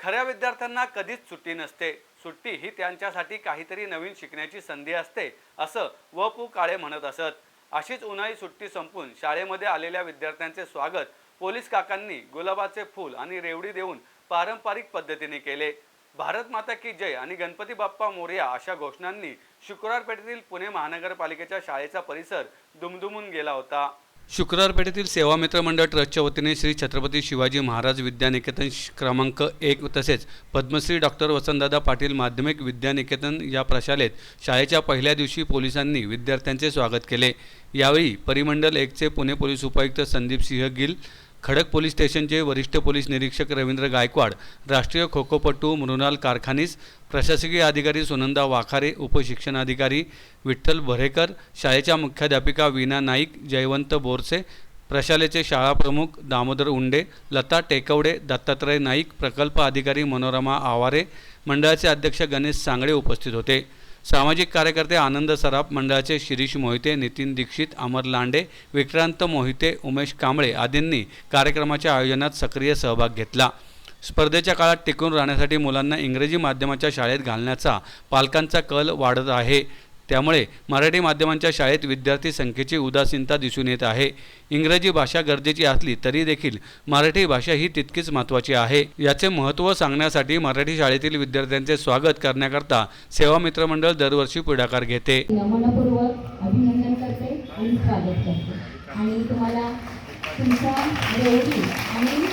खऱ्या विद्यार्थ्यांना कधीच सुट्टी नसते. सुट्टी ही त्यांच्यासाठी काहीतरी नवीन शिकण्याची संधी असते असं व पु काळे म्हणत असत. अशीच उन्हाळी सुट्टी संपून शाळेमध्ये आलेल्या विद्यार्थ्यांचे स्वागत पोलीस काकांनी गुलाबाचे फूल आणि रेवडी देऊन पारंपरिक पद्धतीने केले. भारत माता की जय आणि गणपती बाप्पा मोरया अशा घोषणांनी शुक्रवार पेठेतील पुणे महानगरपालिकेच्या शाळेचा परिसर दुमदुमून गेला होता. शुक्रवार पेठेतील सेवा मित्र मंडळ ट्रस्टच्या वतीने श्री छत्रपती शिवाजी महाराज विद्यानिकेतन क्रमांक एक तसेच पद्मश्री डॉक्टर वसंतदादा पाटील माध्यमिक विद्यानिकेतन या प्रशालेत शाळेच्या पहिल्या दिवशी पोलिसांनी विद्यार्थ्यांचे स्वागत केले. यावेळी परिमंडल एकचे पुणे पोलीस उपायुक्त संदीप सिंह गिल खडक पोलीस स्टेशनचे वरिष्ठ पोलीस निरीक्षक रवींद्र गायकवाड राष्ट्रीय खोखोपटू मृणाल कारखानीस प्रशासकीय अधिकारी सुनंदा वाखारे उपशिक्षणाधिकारी विठ्ठल भरेकर शाळेच्या मुख्याध्यापिका वीणा नाईक जयवंत बोरसे प्रशालेचे शाळाप्रमुख दामोदर उंडे लता टेकवडे दत्तात्रय नाईक प्रकल्प अधिकारी मनोरमा आवारे मंडळाचे अध्यक्ष गणेश सांगळे उपस्थित होते. सामाजिक कार्यकर्ते आनंद सराफ मंडळाचे शिरीष मोहिते नितीन दीक्षित अमर लांडे विक्रांत मोहिते उमेश कांबळे आदींनी कार्यक्रमाच्या आयोजनात सक्रिय सहभाग घेतला. स्पर्धेच्या काळात टिकून राहण्यासाठी मुलांना इंग्रजी माध्यमाच्या शाळेत घालण्याचा पालकांचा कल वाढत आहे. त्यामुळे मराठी माध्यमांच्या शाळेत विद्यार्थी संख्येची उदासीनता दिसून येत आहे. इंग्रजी भाषा गरजेची असली तरी देखील मराठी भाषा ही तितकीच महत्त्वाची आहे. याचे महत्त्व सांगण्यासाठी मराठी शाळेतील विद्यार्थ्यांचे स्वागत करण्याकरता सेवा मित्र मंडळ दरवर्षी पुढाकार घेते. अभिनंदन करते आणि स्वागत करते. आणि तुम्हाला तुमचा आणि